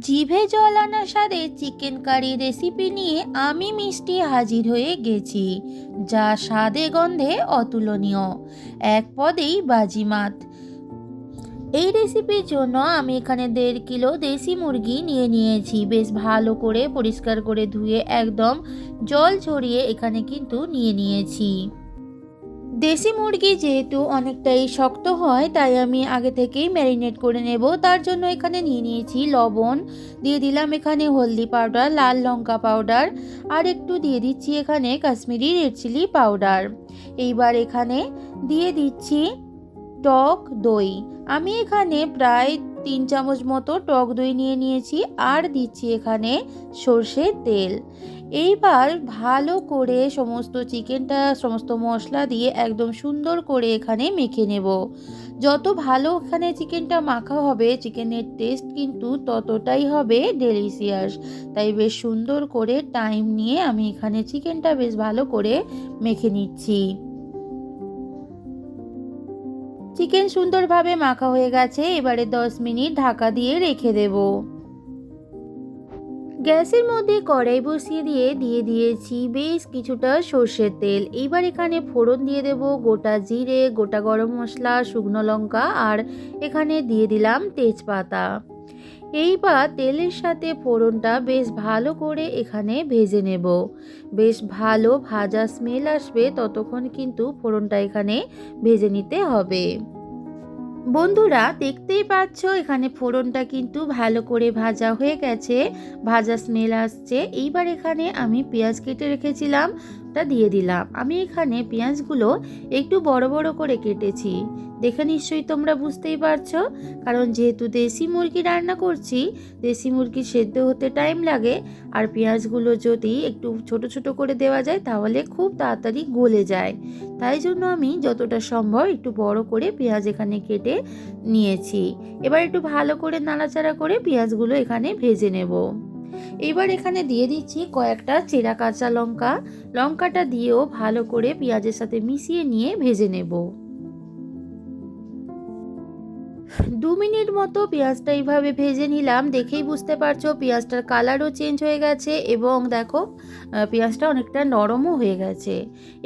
জিভে জল আনা স্বাদে চিকেন কারি রেসিপি নিয়ে আমি মিষ্টি হাজির হয়ে গেছি, যা স্বাদে গন্ধে অতুলনীয়। এক পদেই বাজিমাত। এই রেসিপির জন্য আমি এখানে দেড় কিলো দেশি মুরগি নিয়ে নিয়েছি। বেশ ভালো করে পরিষ্কার করে ধুয়ে একদম জল ছড়িয়ে এখানে কিন্তু নিয়ে নিয়েছি। দেশি মুরগি যেহেতু অনেকটাই শক্ত হয়, তাই আমি আগে থেকেই ম্যারিনেট করে নেব। তার জন্য এখানে নিয়ে নিয়েছি লবণ, দিয়ে দিলাম এখানে হলদি পাউডার লাল লঙ্কা পাউডার আর একটু দিয়ে দিচ্ছি এখানে কাশ্মীরি রেড চিলি পাউডার এইবার এখানে দিয়ে দিচ্ছি টক দই। আমি এখানে প্রায় তিন চামচ মতো টক দই নিয়ে নিয়েছি আর দিচ্ছি এখানে সর্ষের তেল। এইবার ভালো করে সমস্ত চিকেনটা, সমস্ত মশলা দিয়ে একদম সুন্দর করে এখানে মেখে নেব। যত ভালো এখানে চিকেনটা মাখা হবে, চিকেনের টেস্ট কিন্তু ততটাই হবে ডেলিশিয়াস তাই বেশ সুন্দর করে টাইম নিয়ে আমি এখানে চিকেনটা বেশ ভালো করে মেখে নিচ্ছি। চিকেন সুন্দরভাবে মাখা হয়ে গেছে, এবারে 10 মিনিট ঢাকা দিয়ে রেখে দেব। গ্যাসের মধ্যে কড়াই বসিয়ে দিয়ে দিয়ে দিয়েছি বেশ কিছুটা সর্ষের তেল। এইবার এখানে ফোড়ন দিয়ে দেব, গোটা জিরে, গোটা গরম মশলা, শুকনো লঙ্কা, আর এখানে দিয়ে দিলাম তেজপাতা। এইবার তেলের সাথে ফোড়নটা বেশ ভালো করে এখানে ভেজে নেব। বেশ ভালো ভাজা স্মেল আসবে ততক্ষণ কিন্তু ফোড়নটা এখানে ভেজে নিতে হবে। বন্ধুরা, দেখতেই পাচ্ছ এখানে ফোড়নটা কিন্তু ভালো করে ভাজা হয়ে গেছে, ভাজা স্মেল আসছে। এইবার এখানে আমি পেঁয়াজ কেটে রেখেছিলাম। তা দিয়ে দিলাম। আমি এখানে পেঁয়াজগুলো একটু বড় বড় করে কেটেছি। দেখে নিশ্চয়ই তোমরা বুঝতেই পারছ, কারণ যেহেতু দেশি মুরগি রান্না করছি, দেশি মুরগি সেদ্ধ হতে টাইম লাগে, আর পেঁয়াজগুলো যদি একটু ছোট ছোট করে দেওয়া যায়, তাহলে খুব তাড়াতাড়ি গলে যায়। তাই জন্য আমি যতটা সম্ভব একটু বড় করে পেঁয়াজ এখানে কেটে নিয়েছি। এবার একটু ভালো করে নাড়াচাড়া করে পেঁয়াজগুলো এখানে ভেজে নেব। এবার এখানে দিয়ে দিচ্ছি কয়েকটা চেরা কাঁচা লঙ্কা। লঙ্কাটা দিয়েও ভালো করে পেঁয়াজের সাথে মিশিয়ে নিয়ে ভেজে নেব। দু মিনিট মতো পেঁয়াজটা এইভাবে ভেজে নিলাম, দেখেই বুঝতে পারছ পেঁয়াজটার কালারও চেঞ্জ হয়ে গেছে এবং দেখো পেঁয়াজটা অনেকটা নরমও হয়ে গেছে।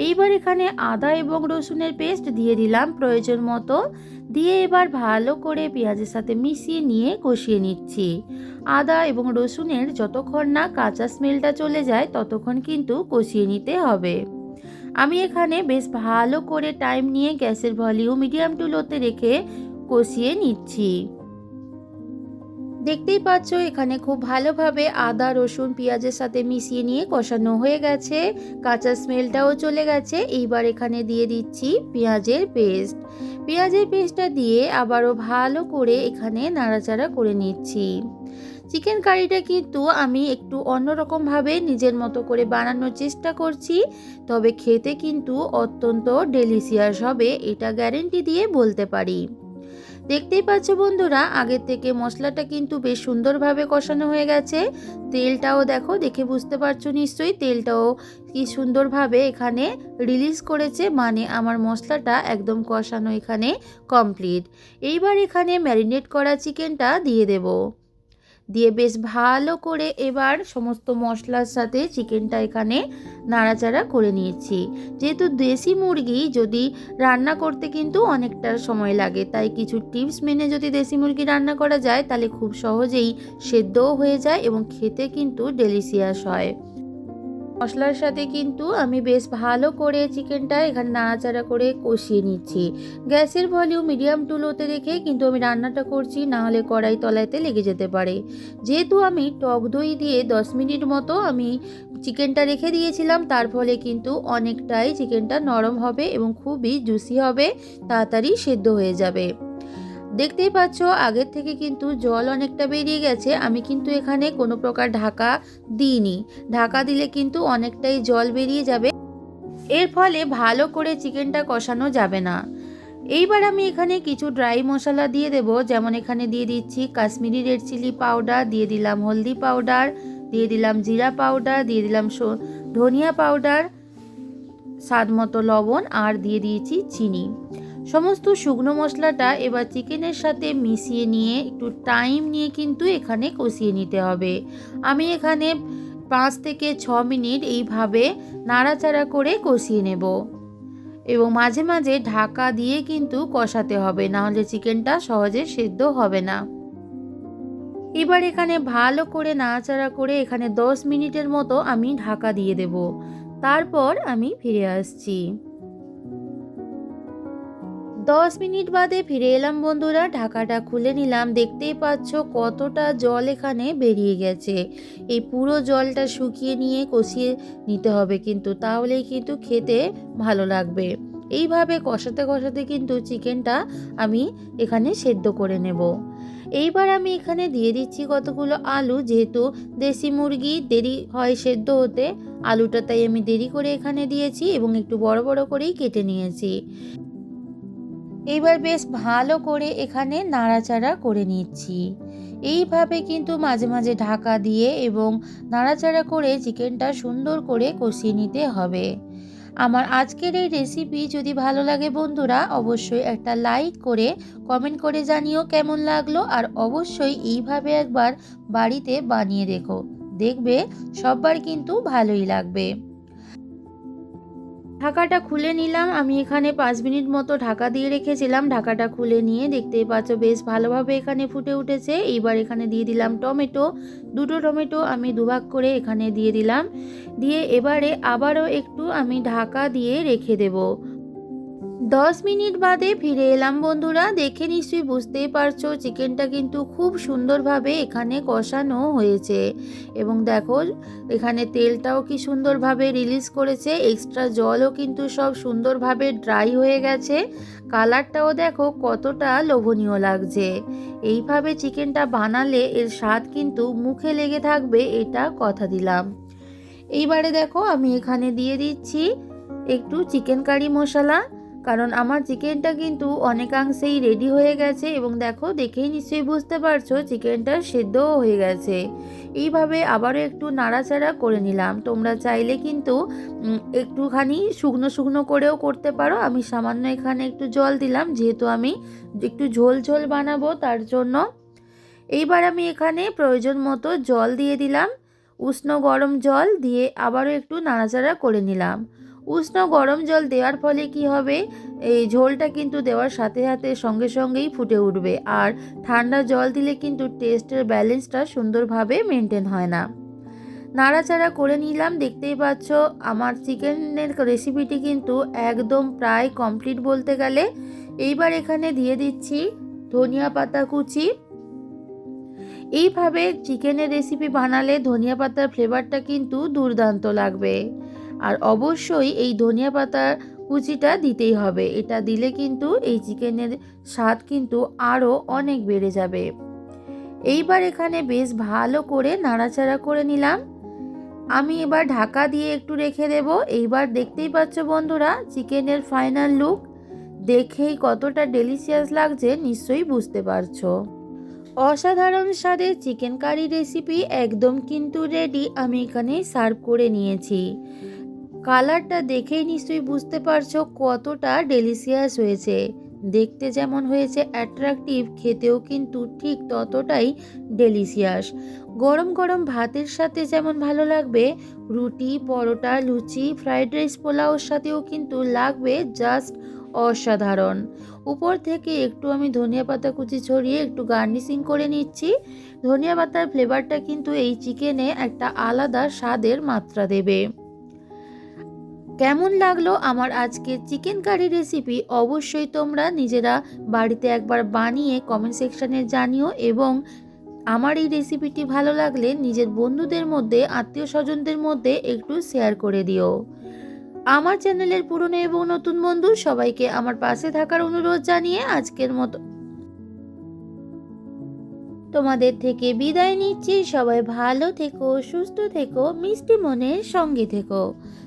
এইবার এখানে আদা এবং রসুনের পেস্ট দিয়ে দিলাম প্রয়োজন মতো, দিয়ে এবার ভালো করে পেঁয়াজের সাথে মিশিয়ে নিয়ে কষিয়ে নিচ্ছি। আদা এবং রসুনের যতক্ষণ না কাঁচা স্মেলটা চলে যায়, ততক্ষণ কিন্তু কষিয়ে নিতে হবে। আমি এখানে বেশ ভালো করে টাইম নিয়ে গ্যাসের ভলিউম মিডিয়াম টু লোতে রেখে কষিয়ে নিচ্ছি। দেখতেই পাচ্ছ, এখানে খুব ভালোভাবে আদা, রসুন, পেঁয়াজের সাথে মিশিয়ে নিয়ে কষানো হয়ে গেছে। কাঁচা স্মেলটাও চলে গেছে। এইবার এখানে দিয়ে দিচ্ছি পেঁয়াজের পেস্ট। পেঁয়াজের পেস্টটা দিয়ে আবারও ভালো করে এখানে নাড়াচাড়া করে নিচ্ছি। চিকেন কারিটা কিন্তু আমি একটু অন্যরকমভাবে নিজের মতো করে বানানোর চেষ্টা করছি, তবে খেতে কিন্তু অত্যন্ত ডেলিশিয়াস হবে, এটা গ্যারেন্টি দিয়ে বলতে পারি। দেখতেই পাচ্ছ বন্ধুরা, আগের থেকে মশলাটা কিন্তু বেশ সুন্দরভাবে কষানো হয়ে গেছে। তেলটাও দেখো, দেখে বুঝতে পারছ নিশ্চয়ই, তেলটাও কি সুন্দরভাবে এখানে রিলিজ করেছে মানে আমার মশলাটা একদম কষানো এখানে কমপ্লিট এইবার এখানে ম্যারিনেট করা চিকেনটা দিয়ে দেবো। দিয়ে বেশ ভালো করে এবার সমস্ত মশলার সাথে চিকেনটা এখানে নাড়াচাড়া করে নিয়েছি। যেহেতু দেশি মুরগি, যদি রান্না করতে কিন্তু অনেকটা সময় লাগে, তাই কিছু টিপস মেনে যদি দেশি মুরগি রান্না করা যায়, তাহলে খুব সহজেই সেদ্ধও হয়ে যায় এবং খেতে কিন্তু ডেলিশিয়াস হয়। মশলার সাথে কিন্তু আমি বেশ ভালো করে চিকেনটা এখানে নাড়াচাড়া করে কষিয়ে নিচ্ছি। গ্যাসের ভলিউম মিডিয়াম টু লোতে রেখে কিন্তু আমি রান্নাটা করছি, না হলে কড়াই তলাইতে লেগে যেতে পারে। যেহেতু আমি টক দই দিয়ে দশ মিনিট মতো আমি চিকেনটা রেখে দিয়েছিলাম, তার ফলে কিন্তু অনেকটাই চিকেনটা নরম হবে এবং খুবই জুসি হবে, তাড়াতাড়ি সেদ্ধ হয়ে যাবে। দেখতেই পাচ্ছ, আগের থেকে কিন্তু জল অনেকটা বেরিয়ে গেছে। আমি কিন্তু এখানে কোনো প্রকার ঢাকা দিইনি। ঢাকা দিলে কিন্তু অনেকটাই জল বেরিয়ে যাবে। এর ফলে ভালো করে চিকেনটা কষানো যাবে না। এইবার আমি এখানে কিছু ড্রাই মশলা দিয়ে দেব। যেমন এখানে দিয়ে দিচ্ছি কাশ্মীরি রেড চিলি পাউডার, দিয়ে দিলাম হলদি পাউডার, দিয়ে দিলাম জিরা পাউডার, দিয়ে দিলাম ধনিয়া পাউডার, স্বাদ মতো লবণ, আর দিয়ে দিয়েছি চিনি। সমস্ত শুকনো মশলাটা এবার চিকেনের সাথে মিশিয়ে নিয়ে, একটু টাইম নিয়ে কিন্তু এখানে কষিয়ে নিতে হবে। আমি এখানে পাঁচ থেকে ছ মিনিট এইভাবে নাড়াচাড়া করে কষিয়ে নেব। এবং মাঝে মাঝে ঢাকা দিয়ে কিন্তু কষাতে হবে, নাহলে চিকেনটা সহজে সেদ্ধ হবে না। এবার এখানে ভালো করে নাড়াচাড়া করে এখানে দশ মিনিটের মতো আমি ঢাকা দিয়ে দেব। তারপর আমি ফিরে আসছি। দশ মিনিট বাদে ফিরে এলাম বন্ধুরা। ঢাকাটা খুলে নিলাম। দেখতেই পাচ্ছ কতটা জল এখানে বেরিয়ে গেছে। এই পুরো জলটা শুকিয়ে নিয়ে কষিয়ে নিতে হবে কিন্তু, তাহলেই কিন্তু খেতে ভালো লাগবে। এইভাবে কষাতে কষাতে কিন্তু চিকেনটা আমি এখানে সেদ্ধ করে নেব। এইবার আমি এখানে দিয়ে দিচ্ছি কতগুলো আলু। যেহেতু দেশি মুরগি, দেরি হয় সেদ্ধ হতে, আলুটা তাই আমি দেরি করে এখানে দিয়েছি এবং একটু বড় বড় করেই কেটে নিয়েছি। এইবার বেশ ভালো করে এখানে নাড়াচাড়া করে নিচ্ছি। এইভাবে কিন্তু মাঝে মাঝে ঢাকা দিয়ে এবং নাড়াচাড়া করে চিকেনটা সুন্দর করে কষিয়ে নিতে হবে। আমার আজকের এই রেসিপি যদি ভালো লাগে বন্ধুরা, অবশ্যই একটা লাইক করে কমেন্ট করে জানিও কেমন লাগল আর অবশ্যই এইভাবে একবার বাড়িতে বানিয়ে দেখো। দেখবে সববার কিন্তু ভালোই লাগবে। ঢাকাটা খুলে নিলাম। আমি এখানে পাঁচ মিনিট মতো ঢাকা দিয়ে রেখেছিলাম। ঢাকাটা খুলে নিয়ে দেখতেই পাচ্ছ বেশ ভালোভাবে এখানে ফুটে উঠেছে। এইবার এখানে দিয়ে দিলাম টমেটো। দুটো টমেটো আমি দুভাগ করে এখানে দিয়ে দিলাম। দিয়ে এবারে আবারও একটু আমি ঢাকা দিয়ে রেখে দেব। দশ মিনিট বাদে ফিরে এলাম বন্ধুরা। দেখে নিশ্চয়ই বুঝতেই পারছ চিকেনটা কিন্তু খুব সুন্দরভাবে এখানে কষানো হয়েছে। এবং দেখো, এখানে তেলটাও কি সুন্দরভাবে রিলিজ করেছে এক্সট্রা জলও কিন্তু সব সুন্দরভাবে ড্রাই হয়ে গেছে। কালারটাও দেখো কতটা লোভনীয় লাগছে। এইভাবে চিকেনটা বানালে এর স্বাদ কিন্তু মুখে লেগে থাকবে এটা কথা দিলাম। এইবারে দেখো, আমি এখানে দিয়ে দিচ্ছি একটু চিকেন কারি মশলা। কারণ আমার চিকেনটা কিন্তু অনেকাংশেই রেডি হয়ে গেছে এবং দেখো, দেখেই নিশ্চয়ই বুঝতে পারছ চিকেনটা সেদ্ধও হয়ে গেছে। এইভাবে আবারও একটু নাড়াচাড়া করে নিলাম। তোমরা চাইলে কিন্তু একটুখানি শুকনো শুকনো করেও করতে পারো। আমি সামান্য এখানে একটু জল দিলাম, যেহেতু আমি একটু ঝোল ঝোল বানাবো, তার জন্য। এইবার আমি এখানে প্রয়োজন মতো জল দিয়ে দিলাম, উষ্ণ গরম জল দিয়ে আবারও একটু নাড়াচাড়া করে নিলাম। উষ্ণ গরম জল দেওয়ার ফলে কি হবে? এই ঝোলটা কিন্তু দেওয়ার সাথে সাথে সঙ্গে সঙ্গেই ফুটে উঠবে। আর ঠান্ডা জল দিলে কিন্তু টেস্টের ব্যালেন্সটা সুন্দরভাবে মেনটেন হয় না। নাড়াচাড়া করে নিলাম, দেখতেই পাচ্ছ আমার চিকেনের রেসিপিটি কিন্তু একদম প্রায় কমপ্লিট বলতে গেলে। এইবার এখানে দিয়ে দিচ্ছি ধনিয়া পাতা কুচি। এইভাবে চিকেনের রেসিপি বানালে ধনিয়া পাতার ফ্লেভারটা কিন্তু দুর্দান্ত লাগবে। আর অবশ্যই এই ধনিয়া পাতার কুচিটা দিতেই হবে। এটা দিলে কিন্তু এই চিকেনের স্বাদ কিন্তু আরও অনেক বেড়ে যাবে। এইবার এখানে বেশ ভালো করে নাড়াচাড়া করে নিলাম। আমি এবার ঢাকা দিয়ে একটু রেখে দেব। এইবার দেখতেই পাচ্ছ বন্ধুরা, চিকেনের ফাইনাল লুক। দেখেই কতটা ডেলিশিয়াস লাগছে, নিশ্চয়ই বুঝতে পারছ। অসাধারণ স্বাদের চিকেন কারি রেসিপি একদম কিন্তু রেডি, আমি এখানে সার্ভ করে নিয়েছি। কালারটা দেখেই নিশ্চয়ই বুঝতে পারছ কতটা ডেলিশিয়াস হয়েছে। দেখতে যেমন হয়েছে অ্যাট্রাকটিভ খেতেও কিন্তু ঠিক ততটাই ডেলিশিয়াস গরম গরম ভাতের সাথে যেমন ভালো লাগবে, রুটি, পরোটা, লুচি ফ্রাইড রাইস পোলাওর সাথেও কিন্তু লাগবে জাস্ট অসাধারণ। উপর থেকে একটু আমি ধনিয়া পাতা কুচি ছড়িয়ে একটু গার্নিশিং করে নিচ্ছি। ধনিয়া পাতার ফ্লেভারটা কিন্তু এই চিকেনে একটা আলাদা স্বাদের মাত্রা দেবে। কেমন লাগল আমার আজকে চিকেন কারি রেসিপি অবশ্যই তোমরা নিজেরা বাড়িতে একবার বানিয়ে কমেন্ট সেকশানে জানিও এবং আমার এই রেসিপিটি ভালো লাগলে নিজের বন্ধুদের মধ্যে আত্মীয় স্বজনদের মধ্যে একটু শেয়ার করে দিও। আমার চ্যানেলের পুরনো এবং নতুন বন্ধু সবাইকে আমার পাশে থাকার অনুরোধ জানিয়ে আজকের মতো তোমাদের থেকে বিদায় নিচ্ছি। সবাই ভালো থেকো, সুস্থ থেকো, মিষ্টি মনের সঙ্গে থেকো।